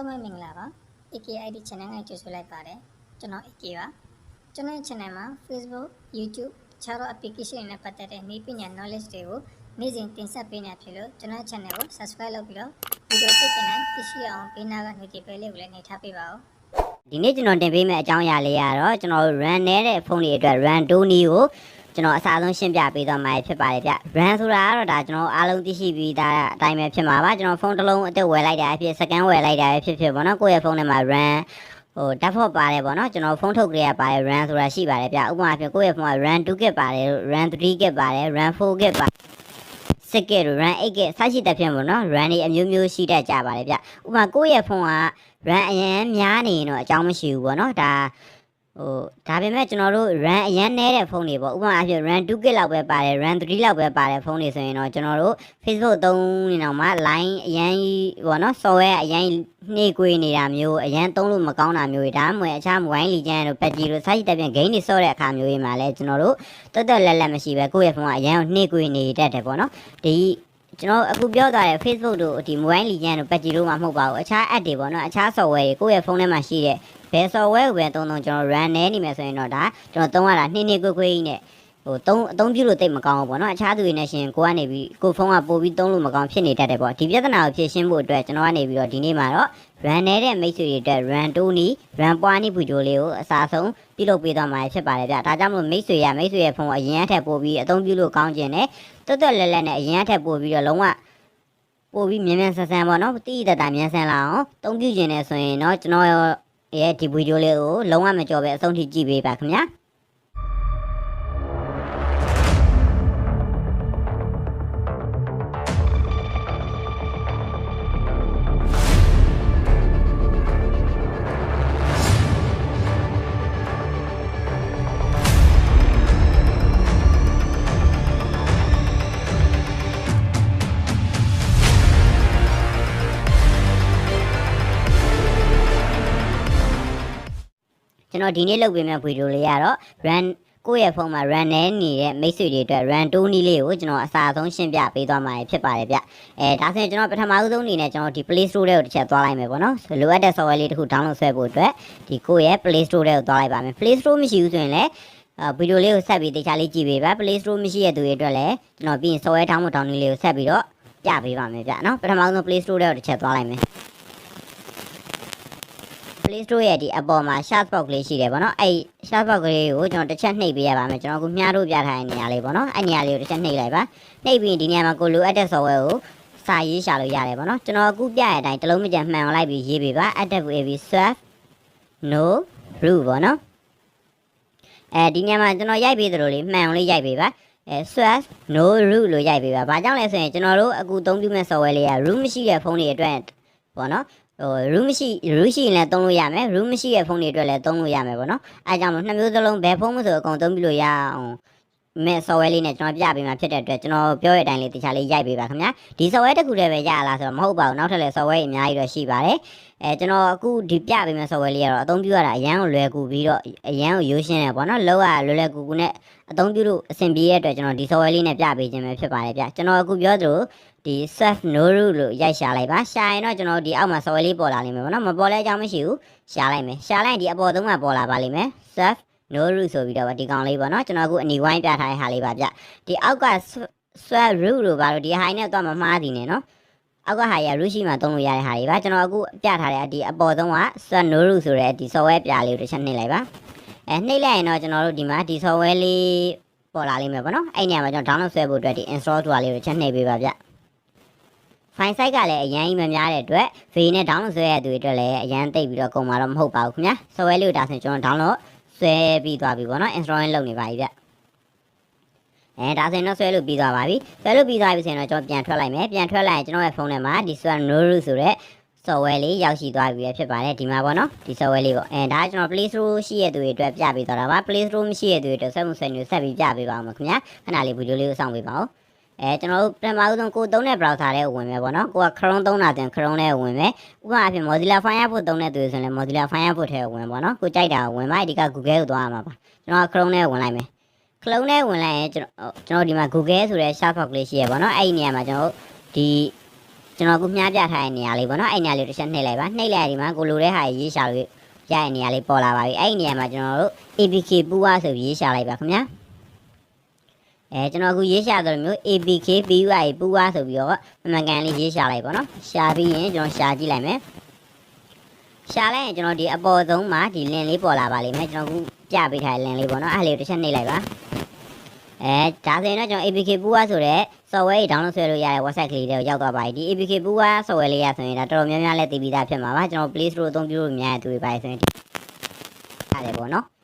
လုံးပဲမင်္ဂလာပါ AKID channel နဲ့ကြိုဆိုလိုက်ပါတယ်ကျွန်တော် AK ပါကျွန်တော်ရဲ့ channel မှာ Facebook YouTube တခြားသော application တွေနဲ့ပတ်သက်တဲ့နည်းပညာ knowledge တွေကိုနေ့စဉ်တင်ဆက်ပေးနေဖြစ်လို့ကျွန်တော်ရဲ့ channel ကို subscribe လုပ်ပြီးတော့ video တစ်တင်တိုင်းသိရှိအောင်ဘေးနားက notification လေးကိုလည်းနှိပ်ထားပေးပါဦးဒီနေ့ကျွန်တော်တင်ပေးမယ့်အကြောင်းအရာလေးကတော့ကျွန်တော်တို့ run နေတဲ့ဖုန်းတွေအတွက် run 2နည်းကို ကျွန်တော်အစားဆုံးရှင်းပြပေးသွားမှာဖြစ်ပါတယ်ဗျ run ဆိုတာကတော့ဒါကျွန်တော်အားလုံးသိရှိပြီးသားအတိုင်းပဲဖြစ်မှာပါကျွန်တော်ဖုန်းတစ်လုံးအသက်ဝယ်လိုက်တာအဖြစ်စကန်ဝယ်လိုက်တာပဲဖြစ်ဖြစ်ပေါ့နော်ကိုယ့်ရဲ့ဖုန်းထဲမှာ run ဟို default ပါတယ်ပေါ့နော်ကျွန်တော်ဖုန်းထုတ်ကြရပါတယ် run ဆိုတာရှိပါတယ်ဗျဥပမာအဖြစ်ကိုယ့်ရဲ့ဖုန်းက run 2 GB ပါတယ် run 3 GB ပါတယ် run 4 GB ပါတယ်စကဲ run 8 GB စရှိတဲ့ဖြစ်ပေါ့နော် run တွေအမျိုးမျိုးရှိတတ်ကြပါတယ်ဗျဥပမာကိုယ့်ရဲ့ဖုန်းက run အရန်များနေရင်တော့အကြောင်းမရှိဘူးပေါ့နော်ဒါ ဟိုဒါပေမဲ့ကျွန်တော်တို့ run အရန်နည်းတဲ့ဖုန်းတွေပေါ့ဥပမာအဖြစ် run 2 GB လောက်ပဲပါတယ် run 3လောက်ပဲပါတယ်ဖုန်းတွေဆိုရင်တော့ကျွန်တော်တို့ Facebook သုံးနေတော့မှ line အရန်ကြီးပေါ့နော် software အရန်နှိကွေးနေတာမျိုးအရန်သုံးလို့မကောင်းတာမျိုးတွေဒါမှမဟုတ်အခြား mobile legend တို့ PUBG တို့စသဖြင့် game တွေဆော့တဲ့အခါမျိုးတွေမှာလည်းကျွန်တော်တို့တော်တော်လက်လက်မရှိပဲကိုယ့်ရဲ့ဖုန်းကအရန်နှိကွေးနေတတ်တယ်ပေါ့နော်ဒီကျွန်တော်အခုပြောသွားတဲ့ Facebook တို့ဒီ mobile legend တို့ PUBG တို့မှာမဟုတ်ပါဘူးအခြား app တွေပေါ့နော်အခြား software တွေကိုယ့်ရဲ့ဖုန်းထဲမှာရှိတဲ့ ဘယ် software ကိုပဲသုံးသုံးကျွန်တော် run နေနေမယ်ဆိုရင်တော့ဒါကျွန်တော်သုံးရတာနှိနှိကွေးကွေးကြီးနဲ့ဟိုသုံးအသုံးပြုလို့တိတ်မကောင်းဘူးပေါ့နော်အခြားသူတွေနဲ့ရှင်ကိုကနေပြီးကိုဖုန်းကပို့ပြီးသုံးလို့မကောင်းဖြစ်နေတတ်တယ်ပေါ့ဒီပြဿနာကိုဖြေရှင်းဖို့အတွက်ကျွန်တော်ကနေပြီးတော့ဒီနေ့မှာတော့ run နေတဲ့မိတ်ဆွေတွေအတွက် run 2နီ run ပွားနီဗီဒီယိုလေးကိုအစားဆုံးပြုလုပ်ပေးသွားမှာဖြစ်ပါတယ်ဗျဒါကြောင့်မလို့မိတ်ဆွေရမိတ်ဆွေရဲ့ဖုန်းကိုအရင်အထက်ပို့ပြီးအသုံးပြုလို့ကောင်းကျင်တယ်တွတ်တွတ်လက်လက်နဲ့အရင်အထက်ပို့ပြီးတော့လုံးဝပို့ပြီးမြန်မြန်ဆန်ဆန်ပေါ့နော်တိတိတတ်တာမြန်ဆန်လာအောင်အသုံးပြုကျင်နေဆိုရင်တော့ကျွန်တော် ရဲ့ဒီဗီဒီယိုလေးကိုလုံးဝမကြော်ပဲအဆုံးထိကြည့်ပေးပါခင်ဗျာ ကျွန်တော်ဒီနေ့လုပ်ပေးမယ့်ဗီဒီယိုလေးကတော့ run ကိုယ့်ရဲ့ဖုန်းမှာ run နေနေတဲ့မိတ်ဆွေတွေအတွက် run 2နည်းလေးကိုကျွန်တော်အစားဆုံးရှင်းပြပေးသွားမှာဖြစ်ပါတယ်ဗျအဲဒါဆိုရင်ကျွန်တော်ပထမဆုံးအနေနဲ့ကျွန်တော်ဒီ Play Store ထဲကိုတစ်ချက်သွားလိုက်မယ်ပေါ့နော်လိုအပ်တဲ့ software လေးတစ်ခု download ဆွဲဖို့အတွက်ဒီကိုယ့်ရဲ့ Play Store ထဲကိုသွားလိုက်ပါမယ် Play Store မရှိဘူးဆိုရင်လည်းအာဗီဒီယိုလေးကိုဆက်ပြီးတေချာလေးကြည့်ပေးပါ Play Store မရှိတဲ့သူတွေအတွက်လည်းကျွန်တော်ပြီးရင် software download download လေးကိုဆက်ပြီးတော့ပြပေးပါမယ်ဗျနော်ပထမဆုံး Play Store ထဲကိုတစ်ချက်သွားလိုက်မယ် Play Store ရဲ့ဒီအပေါ်မှာ search box လေးရှိတယ်ဗောနော်အဲ့ search box လေးကိုကျွန်တော်တစ်ချက်နှိပ်ပေးရပါမယ်ကျွန်တော်အခုမြားတို့ပြထားတဲ့နေရာလေးဗောနော်အဲ့နေရာလေးကိုတစ်ချက်နှိပ်လိုက်ပါနှိပ်ပြီးဒီနေရာမှာကိုလိုအပ်တဲ့ software ကိုစာရေးရှာလို့ရတယ်ဗောနော်ကျွန်တော်အခုပြရတဲ့အတိုင်းတစ်လုံးမကြံမှန်အောင်လိုက်ပြီးရေးပေးပါ active ab swap no root ဗောနော်အဲဒီနေရာမှာကျွန်တော်ရိုက်ပေးသလိုလေးမှန်အောင်လေးရိုက်ပေးပါအဲ swap no root လို့ရိုက်ပေးပါဘာကြောင့်လဲဆိုရင်ကျွန်တော်တို့အခုသုံးပြုမဲ့ software လေးက root မရှိတဲ့ဖုန်းတွေအတွက်ဗောနော် ဟို room မရှိ room ရှိရင်လည်းသုံးလို့ရမယ် room မရှိတဲ့ဖုန်းတွေအတွက်လည်းသုံးလို့ရမယ်ပေါ့နော်အဲကြောင့်မို့နှစ်မျိုးစလုံးဘယ်ဖုန်းမဆိုအကုန်သုံးပြီးလို့ရအောင်မဲ့ software လေးနဲ့ကျွန်တော်ပြပေးမှာဖြစ်တဲ့အတွက်ကျွန်တော်ပြောတဲ့အတိုင်းလေးတခြားလေးရိုက်ပေးပါခင်ဗျာဒီ software တစ်ခုတည်းပဲရလားဆိုတော့မဟုတ်ပါဘူးနောက်ထပ်လည်း software အများကြီးတော့ရှိပါတယ်အဲကျွန်တော်အခုဒီပြပေးမယ့် software လေးကတော့အသုံးပြုရတာအရန်ကိုလွယ်ကူပြီးတော့အရန်ကိုရိုးရှင်းတယ်ပေါ့နော်လောက်ရလွယ်လွယ်ကူကူနဲ့အသုံးပြုလို့အဆင်ပြေတဲ့အတွက်ကျွန်တော်ဒီ software လေးနဲ့ပြပေးခြင်းပဲဖြစ်ပါတယ်ဗျကျွန်တော်အခုပြောသလို ဒီ self no root လို့ရိုက်ရှာလိုက်ပါရှာရင်တော့ကျွန်တော်ဒီအောက်မှာ software လေးပေါ်လာလိမ့်မယ်ပေါ့နော်မပေါ်လဲအကြောင်းမရှိဘူးရှာလိုက်မယ်ရှာလိုက်ရင်ဒီအပေါ်သုံးမှာပေါ်လာပါလိမ့်မယ် self no root ဆိုပြီးတော့ဗောဒီကောင်လေးပေါ့နော်ကျွန်တော်အခုအနီဝိုင်းပြထားတဲ့ဟာလေးပါဗျဒီအောက်က self root လို့ပါတော့ဒီဟာနဲ့တော့မမှားသည်နဲ့နော်အောက်ကဟာရ root ရှိမှသုံးလို့ရတဲ့ဟာလေးပါကျွန်တော်အခုပြထားတဲ့ဒီအပေါ်သုံးက self no root ဆိုတဲ့ဒီ software ပြလေးကိုတစ်ချက်နှိပ်လိုက်ပါအဲနှိပ်လိုက်ရင်တော့ကျွန်တော်တို့ဒီမှာဒီ software လေးပေါ်လာလိမ့်မယ်ပေါ့နော်အဲ့နေရာမှာကျွန်တော် download ဆွဲဖို့အတွက်ဒီ install tool လေးကိုတစ်ချက်နှိပ်ပေးပါဗျ file size ကလည်းအရင်ကြီးမများတဲ့အတွက် V နဲ့ download ဆွဲရတဲ့သူတွေအတွက်လည်းအရင်တိတ်ပြီးတော့ကုန်မှာတော့မဟုတ်ပါဘူးခင်ဗျာ software လေးကိုဒါဆိုရင်ကျွန်တော် download ဆွဲပြီးသွားပြီပေါ့နော် installing လုပ်နေပါပြီဗျအဲဒါဆိုရင်တော့ဆွဲလို့ပြီးသွားပါပြီဆွဲလို့ပြီးသွားပြီဆိုရင်တော့ကျွန်တော်ပြန်ထွက်လိုက်မယ်ပြန်ထွက်လိုက်ရင်ကျွန်တော်ရဲ့ဖုန်းထဲမှာဒီ Swap Noru ဆိုတဲ့ software လေးရောက်ရှိသွားပြီပဲဖြစ်ပါတယ်ဒီမှာပေါ့နော်ဒီ software လေးပေါ့အဲဒါကကျွန်တော် Play Store ရှိတဲ့သူတွေအတွက်ပြပေးသွားတာပါ Play Store မရှိတဲ့သူတွေအတွက်ဆက်မှုဆွဲနေဆက်ပြီးပြပေးပါအောင်ခင်ဗျာခဏလေးဗီဒီယိုလေးကိုစောင့်ပေးပါဦး အဲကျွန်တော်တို့ပထမဆုံးကိုသုံးတဲ့ browser ထဲကိုဝင်မယ်ပေါ့နော်ကိုက Chrome သုံးတာတင် Chrome ထဲကိုဝင်မယ်ဥပမာအဖြစ် Mozilla Firefox သုံးတဲ့သူတွေဆိုရင်လည်း Mozilla Firefox ထဲကိုဝင်ပေါ့နော်ကိုကြိုက်တာကိုဝင်ပါဒီက Google ကိုသွားရမှာပါကျွန်တော်က Chrome ထဲကိုဝင်လိုက်မယ် Chrome ထဲဝင်လိုက်ရင်ကျွန်တော်ကျွန်တော်ဒီမှာ Google ဆိုတဲ့ search box လေးရှိရပေါ့နော်အဲ့ဒီနေရာမှာကျွန်တော်တို့ဒီကျွန်တော်အခုမြားပြထားတဲ့နေရာလေးပေါ့နော်အဲ့နေရာလေးတစ်ချက်နှိပ်လိုက်ပါနှိပ်လိုက်ရဒီမှာကိုလိုတဲ့ဟာရေးရှာလို့ရတဲ့နေရာလေးပေါ်လာပါပြီအဲ့ဒီနေရာမှာကျွန်တော်တို့ APK ပူဝါဆိုပြီးရေးရှာလိုက်ပါခင်ဗျာ အဲကျွန်တော်အခုရေးရှာသလိုမျိုး APK PUI ပူဝါဆိုပြီးတော့မမှန်ကန်လေးရေးရှာလိုက်ပါနော်ရှာပြီးရင်ကျွန်တော်ရှာကြည့်လိုက်မယ်ရှာလိုက်ရင်ကျွန်တော်ဒီအပေါ်ဆုံးမှာဒီ link လေးပေါ်လာပါလိမ့်မယ်ကျွန်တော်အခုပြပေးထားတဲ့ link လေးပေါ့နော်အဲ့လေးကိုတစ်ချက်နှိပ်လိုက်ပါအဲဒါဆိုရင်တော့ကျွန်တော် APK ပူဝါဆိုတဲ့ software ကြီး download ဆွဲလို့ရတဲ့ website ကလေးတွေကိုရောက်သွားပါပြီဒီ APK ပူဝါ software လေးရဆိုရင်ဒါတော်တော်များများလည်းသိပြီးသားဖြစ်မှာပါကျွန်တော် Play Store အသုံးပြုလို့များတဲ့သူတွေပါဆိုရင်ဒီရတယ်ပေါ့နော်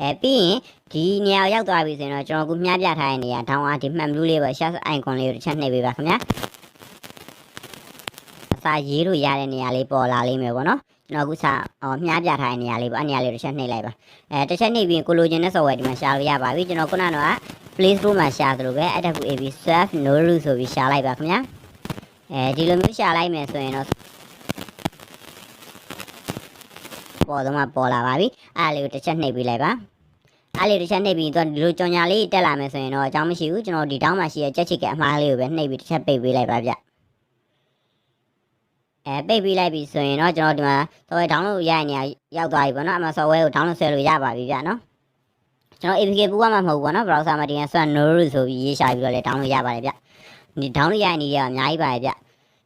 အဲပြီးရင်ဒီနေရာကိုရောက်သွားပြီဆိုရင်တော့ကျွန်တော်အခုမြားပြထားတဲ့နေရာ down အားဒီမှန်ဘလူးလေးပဲ share icon လေးကိုတစ်ချက်နှိပ်ပေးပါခင်ဗျာအစာရေးလို့ရတဲ့နေရာလေးပေါ်လာလိမ့်မယ်ပေါ့နော်ကျွန်တော်အခုစာအော်မြားပြထားတဲ့နေရာလေးပေါ့အဲ့နေရာလေးကိုတစ်ချက်နှိပ်လိုက်ပါအဲတစ်ချက်နှိပ်ပြီးရင်ကိုလိုချင်တဲ့ software ဒီမှာရှာလို့ရပါပြီကျွန်တော်ခုနကတော့ Play Store မှာရှာသလိုပဲအတက်ကူ AB Surf Noru ဆိုပြီးရှာလိုက်ပါခင်ဗျာအဲဒီလိုမျိုးရှာလိုက်မယ်ဆိုရင်တော့ ပေါ်တော့မှပေါ်လာပါပြီအားလေးကိုတစ်ချက်နှိပ်ပေးလိုက်ပါအားလေးတစ်ချက်နှိပ်ပြီးတော့ဒီလိုကြောင်ညာလေးတက်လာမယ်ဆိုရင်တော့အကြောင်းမရှိဘူးကျွန်တော်ဒီတောင်းမှာရှိတဲ့ကြက်ချစ်ကအမှားလေးကိုပဲနှိပ်ပြီးတစ်ချက်ပိတ်ပေးလိုက်ပါဗျအဲပိတ်ပေးလိုက်ပြီဆိုရင်တော့ကျွန်တော်ဒီမှာ software download ရတဲ့နေရာရောက်သွားပြီပေါ့နော်အမှ software ကို download ဆွဲလို့ရပါပြီဗျနော်ကျွန်တော် APK ပူကမှမဟုတ်ဘူးပေါ့နော် browser မှာတင်ရဆွမ်း Noru ဆိုပြီးရေးရှာပြီးတော့လည်း download ရပါတယ်ဗျဒီ download ရတဲ့နေရာအများကြီးပါတယ်ဗျ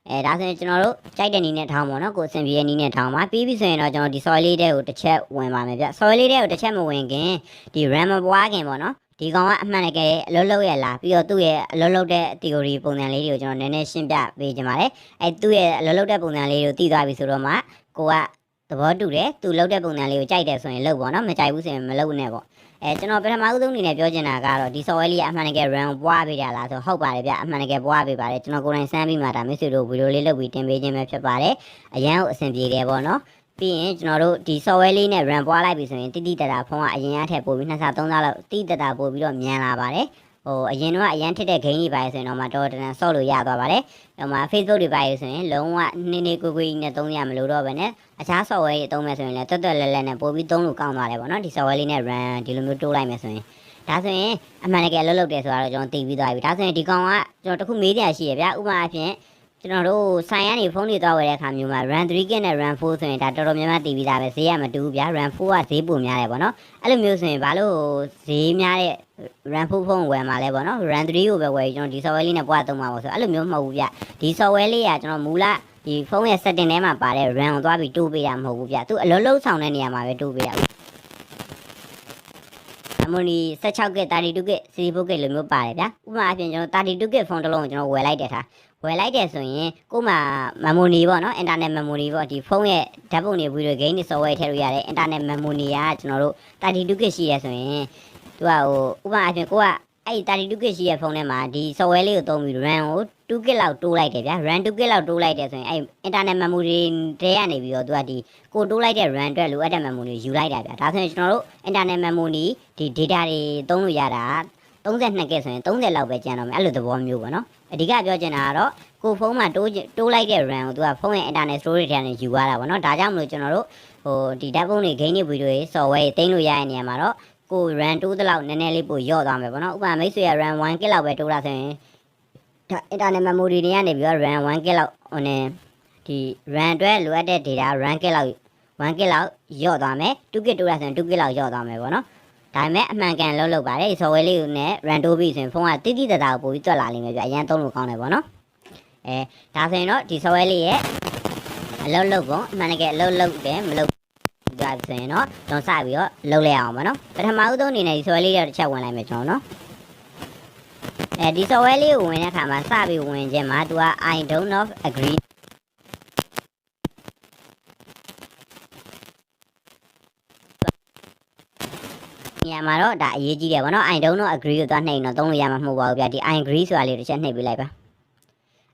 အဲဒါဆိုရင်ကျွန်တော်တို့ကြိုက်တဲ့နည်းနဲ့ထောင်းပါတော့ကိုယ်အဆင်ပြေတဲ့နည်းနဲ့ထောင်းပါပြီးပြီဆိုရင်တော့ကျွန်တော်ဒီ soil လေးတဲကိုတစ်ချက်ဝင်ပါမယ်ဗျ soil လေးတဲကိုတစ်ချက်မဝင်ခင်ဒီ RAM မပွားခင်ပေါ့နော်ဒီကောင်ကအမှန်တကယ်အလုပ်လုပ်ရလားပြီးတော့သူ့ရဲ့အလုပ်လုပ်တဲ့ theory ပုံစံလေးတွေကိုကျွန်တော်နည်းနည်းရှင်းပြပေးချင်ပါတယ်အဲသူ့ရဲ့အလုပ်လုပ်တဲ့ပုံစံလေးကိုသိသွားပြီဆိုတော့မှကိုကသဘောတူတယ်သူလုပ်တဲ့ပုံစံလေးကိုကြိုက်တယ်ဆိုရင်လုပ်ပေါ့နော်မကြိုက်ဘူးဆိုရင်မလုပ်နဲ့ပေါ့ အဲကျွန်တော်ပထမဦးဆုံးအနေနဲ့ပြောချင်တာကတော့ဒီ software လေးကအမှန်တကယ် run ပွားပေးကြလားဆိုဟုတ်ပါတယ်ဗျအမှန်တကယ်ပွားပေးပါတယ်ကျွန်တော်ကိုယ်တိုင်စမ်းပြီးမှဒါမိတ်ဆွေတို့ဗီဒီယိုလေးလုပ်ပြီးတင်ပေးခြင်းပဲဖြစ်ပါတယ်အရန်ကိုအဆင်ပြေတယ်ပေါ့နော်ပြီးရင်ကျွန်တော်တို့ဒီ software လေးနဲ့ run ပွားလိုက်ပြီဆိုရင်တိတိတတာဖုန်းကအရင်အထက်ပို့ပြီးနှစ်ဆသုံးဆလောက်တိတိတတာပို့ပြီးတော့မြန်လာပါတယ် ဟိုအရင်တော့အရန်ထစ်တဲ့ game တွေပါရဆိုရင်တော့မှတော်တော်တန်ဆော့လို့ရသွားပါတယ်။ဟိုမှာ Facebook တွေပါရဆိုရင်လုံးဝနင်းနေကိုကိုကြီးနဲ့သုံးရမလို့တော့ပဲနဲ့အခြား software တွေသုံးမယ်ဆိုရင်လည်းတွတ်တွတ်လဲလဲနဲ့ပို့ပြီးသုံးလို့ကောင်းသွားတယ်ပေါ့နော်ဒီ software လေးနဲ့ run ဒီလိုမျိုးတိုးလိုက်မယ်ဆိုရင်ဒါဆိုရင်အမှန်တကယ်လှုပ်လှုပ်တယ်ဆိုတာတော့ကျွန်တော်သိပြီးသွားပြီဒါဆိုရင်ဒီကောင်ကကျွန်တော်တခုမေးကြရှိရဗျဥပမာအဖြစ်ကျွန်တော်တို့ဆိုင်ကနေဖုန်းတွေသွားဝယ်တဲ့အခါမျိုးမှာ run 3 kit နဲ့ run 4ဆိုရင်ဒါတော်တော်များများသိပြီးသားပဲဈေးကမတူဘူးဗျ run 4ကဈေးပိုများတယ်ပေါ့နော်အဲ့လိုမျိုးဆိုရင်ဘာလို့ဈေးများတဲ့ run 4ဖုန်းဝယ်မှာလဲပေါ့နော် run 3ကိုပဲဝယ်ကျွန်တော်ဒီ software လေးနဲ့ပွားသုံးမှာပေါ့ဆိုအဲ့လိုမျိုးမဟုတ်ဘူးဗျဒီ software လေးကကျွန်တော်မူလဒီဖုန်းရဲ့ setting ထဲမှာပါတဲ့ run ကိုသွားပြီးတိုးပေးတာမဟုတ်ဘူးဗျသူအလုံးလုံးဆောင်တဲ့နေရာမှာပဲတိုးပေးတာအမွန်ဒီ 16GB 32GB64GB လိုမျိုးပါတယ်ဗျာဥပမာအပြင်ကျွန်တော် 32GB ဖုန်းတစ်လုံးကိုကျွန်တော်ဝယ်လိုက်တယ်ထားဝယ်လိုက်တယ်ဆိုရင်ကို့မှာ memory ပေါ့နော် internet memory ပေါ့ဒီဖုန်းရဲ့ဓာတ်ပုံတွေဗီဒီယို game တွေ software ထည့်လို့ရတယ် internet memory ကကျွန်တော်တို့ 32GB ရှိရဆိုရင် သူကဟိုဥပမာအပြင်ကိုကအဲ့ဒီ 32GB ရှိရဖုန်းထဲမှာဒီ software လေးကိုသုံးပြီး RAM ကို 2GB လောက်တိုးလိုက်တယ်ဗျာ RAM 2GB လောက်တိုးလိုက်တယ်ဆိုရင်အဲ့ internet memory တွေကနေပြီးတော့သူကဒီကိုတိုးလိုက်တဲ့ RAM အတွက်လိုအပ်တဲ့ memory ကိုယူလိုက်တာဗျာဒါဆိုရင်ကျွန်တော်တို့ internet memory ဒီ data တွေသုံးလို့ရတာ32ကဲဆိုရင်30လောက်ပဲကျန်တော့မယ်အဲ့လိုသဘောမျိုးပေါ့နော်အဓိကပြောချင်တာကတော့ကိုဖုန်းမှာတိုးတိုးလိုက်တဲ့ RAM ကိုသူကဖုန်းရဲ့ internet storage ထဲကနေယူရတာပေါ့နော်ဒါကြောင့်မလို့ကျွန်တော်တို့ဟိုဒီဓာတ်ပုံတွေ game တွေ video တွေ software တွေသိမ်းလို့ရတဲ့နေရာမှာတော့ ကို RAM တိုးတဲ့လောက်နည်းနည်းလေးပို့ရော့သွားမယ်ပေါ့နော်ဥပမာမိတ်ဆွေရ RAM 1GB လောက်ပဲတိုးတာဆိုရင်ဒါ internet memory တွေကနေပြီးတော့ RAM 1GB လောက်ဟိုနေဒီ RAM အတွက်လိုအပ်တဲ့ data RAM လောက် 1GB လောက်ရော့သွားမယ် 2GB တိုးတာဆိုရင် 2GB လောက်ရော့သွားမယ်ပေါ့နော်ဒါပေမဲ့အမှန်ကန်လုံးလုပ်ပါတယ်ဒီ software လေးကိုနဲ့ run တိုးပြီးဆိုရင်ဖုန်းကတိတိတတ်တာကိုပို့ပြီးတွက်လာလိမ့်မယ်ပြအရင်သုံးလို့ကောင်းတယ်ပေါ့နော်အဲဒါဆိုရင်တော့ဒီ software လေးရဲ့အလုပ်လုပ်ကုန်အမှန်တကယ်အလုပ်လုပ်တယ်မလုပ် ဒါဆိုရင်တော့ကျွန်တော်စပြီးတော့လုပ်လိုက်အောင်ပါနော်ပထမဦးဆုံးအနေနဲ့ဒီ software လေးတော့တစ်ချက်ဝင်လိုက်မယ်ကျွန်တော်နော်အဲဒီ software လေးကိုဝင်တဲ့အခါမှာစပြီးဝင်ခြင်းမှာသူက I don't not agree ညမှာတော့ဒါအရေးကြီးတယ်ဗောနော် I don't know agree ကိုသွားနှိပ်ရင်တော့သုံးလို့ရမှာမဟုတ်ပါဘူးဗျဒီ I agree ဆိုတာလေးတစ်ချက်နှိပ်ပေးလိုက်ပါ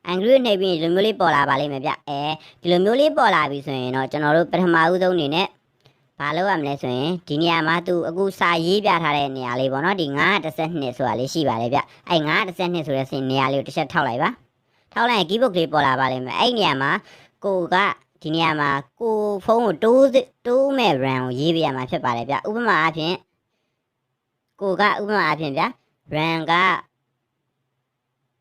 I agree ကိုနှိပ်ပြီးဒီလိုမျိုးလေးပေါ်လာပါလိမ့်မယ်ဗျအဲဒီလိုမျိုးလေးပေါ်လာပြီဆိုရင်တော့ကျွန်တော်တို့ပထမဦးဆုံးအနေနဲ့ ဘာလုပ်ရမလဲဆိုရင်ဒီနေရာမှာသူအခုစာရေးပြထားတဲ့နေရာလေးပေါ့နော်ဒီ912ဆိုတာလေးရှိပါတယ်ဗျအဲ912ဆိုတဲ့စင်နေရာလေးကိုတစ်ချက်ထောက်လိုက်ပါထောက်လိုက်ရင် keyboard လေးပေါ်လာပါလိမ့်မယ်အဲ့ဒီနေရာမှာကိုကဒီနေရာမှာကိုဖုန်းကိုတိုးတိုးမဲ့ RAM ကိုရေးပြရမှာဖြစ်ပါတယ်ဗျဥပမာအဖြစ်ကိုကဥပမာအဖြစ်ဗျာ RAM က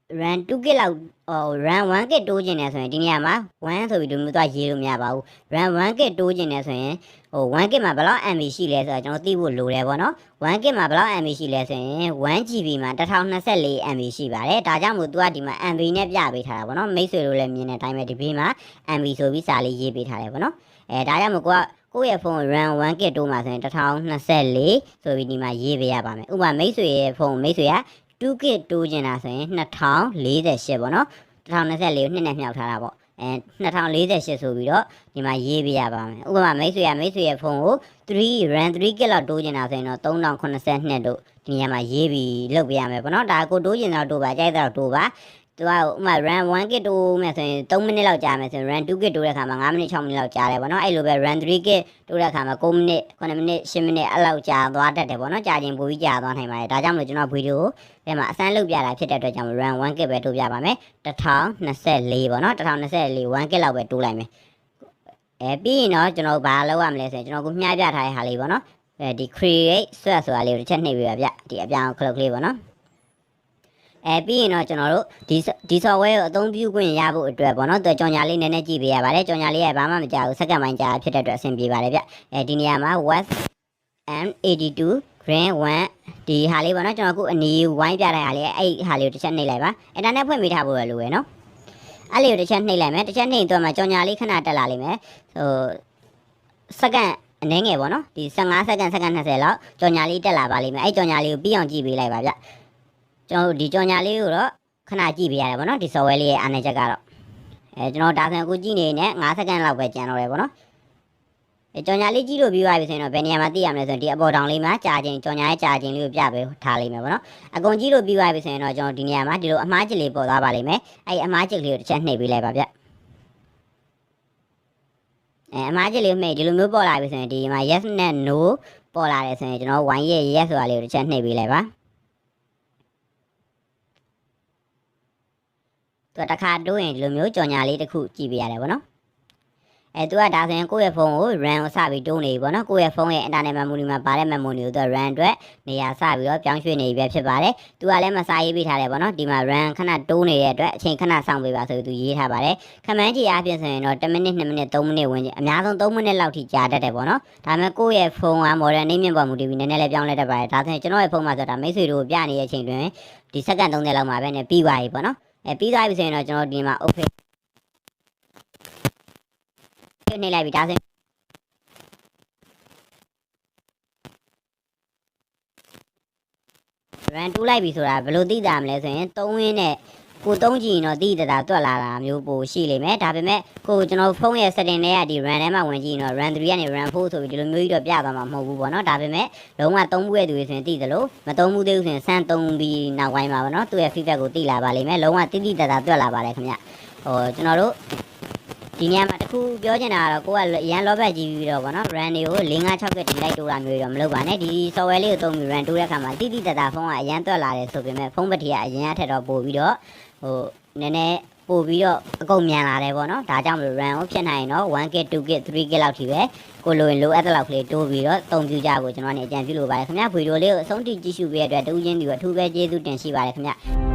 run 2 kit လောက်ဟို run 1 kit တိုးကျင်တယ်ဆိုရင်ဒီနေရာမှာ1ဆိုပြီးဒီမျိုးသွားရေးလို့မရပါဘူး run 1 kit တိုးကျင်တယ်ဆိုရင်ဟို 1 kit မှာဘယ်လောက် MB ရှိလဲဆိုတော့ကျွန်တော်သိဖို့လိုတယ်ပေါ့နော် 1 kit မှာဘယ်လောက် MB ရှိလဲဆိုရင် 1 GB မှာ1024 MB ရှိပါတယ်ဒါကြောင့်မို့ तू ကဒီမှာ MB နဲ့ပြပေးထားတာပေါ့နော်မိတ်ဆွေတို့လည်းမြင်တဲ့အတိုင်းပဲဒီဘေးမှာ MB ဆိုပြီးစာလေးရေးပေးထားတယ်ပေါ့နော်အဲဒါကြောင့်မို့ကိုကကိုယ့်ရဲ့ဖုန်း RAM 1 kit တိုးမှာဆိုရင်1024ဆိုပြီးဒီမှာရေးပေးရပါမယ်ဥပမာမိတ်ဆွေရဲ့ဖုန်းမိတ်ဆွေက 2 kit တိုးကျင်တာဆိုရင်2048ပေါ့နော်1024ကိုနှစ်နဲ့မြောက်ထားတာပေါ့အဲ2048ဆိုပြီးတော့ဒီမှာရေးပေးရပါမယ်ဥပမာမိတ်ဆွေကမိတ်ဆွေရဲ့ဖုန်းကို3 RAM 3 kit လောက်တိုးကျင်တာဆိုရင်တော့3082တို့ဒီနေရာမှာရေးပြီးလုပ်ပေးရမယ်ပေါ့နော်ဒါကိုတိုးကျင်တော့တိုးပါကြိုက်တော့တိုးပါ သူကဥမာ run 1 kit တိုးမယ်ဆိုရင်3မိနစ်လောက်ကြာမယ်ဆိုရင် run 2 kit တိုးတဲ့ခါမှာ5မိနစ်6မိနစ်လောက်ကြာတယ်ပေါ့နော်အဲ့လိုပဲ run 3 kit တိုးတဲ့ခါမှာ9မိနစ်9မိနစ်10မိနစ်အဲ့လောက်ကြာသွားတတ်တယ်ပေါ့နော်ကြာချင်းပိုပြီးကြာသွားနိုင်ပါတယ်ဒါကြောင့်မလို့ကျွန်တော်ဗီဒီယိုထဲမှာအစမ်းလုပ်ပြတာဖြစ်တဲ့အတွက်ကြောင့် run 1 kit ပဲတိုးပြပါမယ်1024ပေါ့နော်1024 1 kit လောက်ပဲတိုးလိုက်မယ်အဲပြီးရင်တော့ကျွန်တော်ဘာလုပ်ရမလဲဆိုရင်ကျွန်တော်ကမျှပြထားတဲ့ဟာလေးပေါ့နော်အဲဒီ create search ဆိုတာလေးကိုတစ်ချက်နှိပ်ပေးပါဗျဒီအပြောင် clock လေးပေါ့နော် အဲပြီးရင်တော့ကျွန်တော်တို့ဒီဒီ software ကိုအသုံးပြုခွင့်ရဖို့အတွက်ပေါ့နော်သူကြောင်ညာလေးနည်းနည်းကြည့်ပေးရပါတယ်ကြောင်ညာလေးကဘာမှမကြောက်ဘူးစက္ကန့်ပိုင်းကြာဖြစ်တဲ့အတွက်အဆင်ပြေပါတယ်ဗျအဲဒီနေရာမှာ west m82 green 1ဒီဟာလေးပေါ့နော်ကျွန်တော်အခုအနီးဝိုင်းပြတဲ့ဟာလေးအဲ့ဟာလေးကိုတစ်ချက်နှိပ်လိုက်ပါအင်တာနက်ဖွင့်ပေးထားဖို့ရလိုရယ်နော်အဲ့လေးကိုတစ်ချက်နှိပ်လိုက်မယ်တစ်ချက်နှိပ်တော့မှကြောင်ညာလေးခဏတက်လာလိမ့်မယ်ဟိုစက္ကန့်အနည်းငယ်ပေါ့နော်ဒီ15စက္ကန့်စက္ကန့်20လောက်ကြောင်ညာလေးတက်လာပါလိမ့်မယ်အဲ့ကြောင်ညာလေးကိုပြီးအောင်ကြည့်ပေးလိုက်ပါဗျ ကျွန်တော်တို့ဒီကြောင်ညာလေးကိုတော့ခဏကြည့်ပေးရတယ်ပေါ့နော်ဒီ software လေးရဲ့အားနည်းချက်ကတော့အဲကျွန်တော်ဒါဆိုရင်အခုကြည့်နေနေ5စက္ကန့်လောက်ပဲကျန်တော့တယ်ပေါ့နော်အဲကြောင်ညာလေးကြည့်လို့ပြီးသွားပြီဆိုရင်တော့ဘယ်နေရာမှာသိရမလဲဆိုရင်ဒီအပေါ်တောင်လေးမှာကြာချင်းကြောင်ညာရဲ့ကြာချင်းလေးကိုပြပေးထားလိမ့်မယ်ပေါ့နော်အကုန်ကြည့်လို့ပြီးသွားပြီဆိုရင်တော့ကျွန်တော်ဒီနေရာမှာဒီလိုအမှားချစ်လေးပေါ်သွားပါလိမ့်မယ်အဲ့အမှားချစ်လေးကိုတစ်ချက်နှိပ်ပေးလိုက်ပါဗျအဲအမှားချစ်လေးကိုနှိပ်ဒီလိုမျိုးပေါ်လာပြီဆိုရင်ဒီမှာ yes နဲ့ no ပေါ်လာတယ်ဆိုရင်ကျွန်တော် y ရဲ့ yes ဆိုတာလေးကိုတစ်ချက်နှိပ်ပေးလိုက်ပါ သူကတစ်ခါတိုးရင်ဒီလိုမျိုးကြော်ညာလေးတစ်ခုကြည့်ပေးရတယ်ပေါ့နော်အဲသူကဒါဆိုရင်ကိုယ့်ရဲ့ဖုန်းကို RAM ကိုစပြီးတိုးနေပြီပေါ့နော်ကိုယ့်ရဲ့ဖုန်းရဲ့ internet memory မှာပါတဲ့ memory ကိုသူက RAM အတွက်နေရာစပြီးတော့ပြောင်းရွှေ့နေပြီပဲဖြစ်ပါတယ်သူကလည်းမစာရေးပေးထားတယ်ပေါ့နော်ဒီမှာ RAM ခဏတိုးနေတဲ့အတွက်အချိန်ခဏစောင့်ပေးပါဆိုပြီးသူရေးထားပါတယ်ခမန်းကြီးအားဖြင့်ဆိုရင်တော့10မိနစ်2မိနစ်3မိနစ်ဝန်းကျင်အများဆုံး3မိနစ်လောက်ထိကြာတတ်တယ်ပေါ့နော်ဒါပေမဲ့ကိုယ့်ရဲ့ဖုန်းက model နေမြင့်ပေါ်မူတည်ပြီးနည်းနည်းလေးပြောင်းလဲတတ်ပါတယ်ဒါဆိုရင်ကျွန်တော်ရဲ့ဖုန်းမှာဆိုတာမိတ်ဆွေတို့ကိုပြနေတဲ့အချိန်တွင်ဒီစက္ကန့်30လောက်မှာပဲねပြီးသွားပြီပေါ့နော် အဲပြီးသွားပြီဆိုရင်တော့ကျွန်တော်ဒီမှာ okay နေလိုက်ပြီဒါဆိုရင် run တူးလိုက်ပြီဆိုတာဘယ်လိုသိတာမလဲဆိုရင်3ဝင်းနဲ့ ကိုသုံးကြည့်ရင်တော့တိတတာတွက်လာတာမျိုးပိုရှိလိမ့်မယ်ဒါပေမဲ့ကိုကျွန်တော်ဖုန်းရဲ့ setting တွေကဒီ run ထဲမှာဝင်ကြည့်ရင်တော့ run 3ကနေ run 4ဆိုပြီးဒီလိုမျိုးကြီးတော့ပြသွားမှာမဟုတ်ဘူးပေါ့နော်ဒါပေမဲ့လုံးဝသုံးဘူးရဲ့သူတွေဆိုရင်သိသလိုမသုံးဘူးသေးဘူးဆိုရင်စမ်းသုံးပြီးနောက်ပိုင်းမှာပေါ့နော်သူ့ရဲ့ feedback ကိုသိလာပါလိမ့်မယ်လုံးဝတိတိတတာတွက်လာပါတယ်ခင်ဗျဟိုကျွန်တော်တို့ဒီနေရာမှာတခုပြောချင်တာကတော့ကိုကရန်လောဘတ်ကြီးပြီးတော့ဗောနော် run တွေကို4 5 6ကတိလိုက်တိုးတာမျိုးတော့မလုပ်ပါနဲ့ဒီ software လေးကိုသုံးပြီး run တိုးတဲ့အခါမှာတိတိတတာဖုန်းကအရန်တွက်လာတယ်ဆိုပေမဲ့ဖုန်းပတိကအရင်အထက်တော့ပို့ပြီးတော့ ဟိုနည်းနည်းပို့ပြီးတော့အကုန်မြန်လာတယ်ဗောနော်ဒါကြောင့်မလို့ run ကိုဖြစ်နိုင်ရင်တော့ 1k 2k 3k လောက်ထိပဲကိုလိုရင်လိုအပ်တဲ့လောက်ကလေးတိုးပြီးတော့တုံပြကြဖို့ကျွန်တော်ကနေအကြံပြုလိုပါတယ်ခင်ဗျာဗီဒီယိုလေးကိုအဆုံးထိကြည့်ရှုပေးတဲ့အတွက်တူးချင်းဒီကိုအထူးပဲကျေးဇူးတင်ရှိပါတယ်ခင်ဗျာ